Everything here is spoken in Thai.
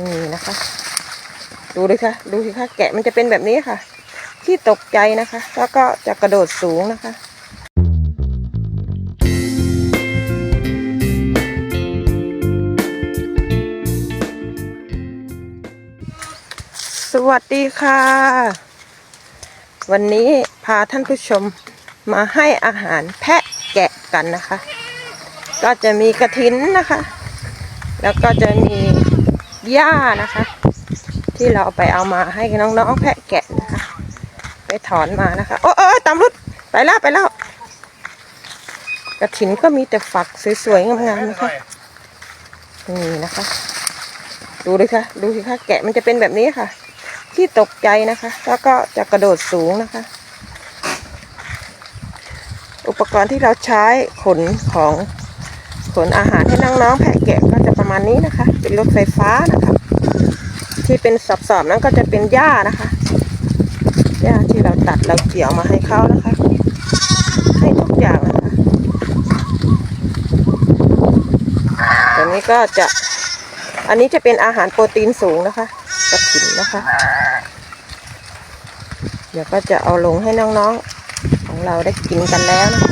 นี่นะคะ ดูเลยค่ะ ดูสิคะแกะมันจะเป็นแบบนี้ค่ะ ที่ตกใจนะคะ แล้วก็จะกระโดดสูงนะคะสวัสดีค่ะ วันนี้พาท่านผู้ชมมาให้อาหารแพะแกะกันนะคะ ก็จะมีกระถินนะคะ แล้วก็จะมี หญ้านะคะ ที่เราไปเอามาให้น้องๆแพะแกะนะคะ ไปถอนมานะคะโอ้โอ้ตามรุดไปแล้วไปแล้วกระถินก็มีแต่ฝักสวยๆงามๆนะคะนี่นะคะ ดูเลยค่ะดูสิคะแกะมันจะเป็นแบบนี้ค่ะ ที่ตกใจนะคะ แล้วก็จะกระโดดสูงนะคะ อุปกรณ์ที่เราใช้ขนของขนอาหารให้น้องๆแพะแกะก็จะประ มาณนี้นะคะ เป็นรถไฟฟ้านะคะ ที่เป็นสอบๆนั้นก็จะเป็นหญ้านะคะหญ้าที่เราตัดเราเกี่ยวมาให้เขานะคะ ให้ทุกอย่างนะคะตอนนี้ก็จะอันนี้จะเป็นอาหารโปรตีนสูงนะคะกระถินนะคะ เดี๋ยวก็จะเอาลงให้น้องๆของเราได้กินกันแล้วนะคะ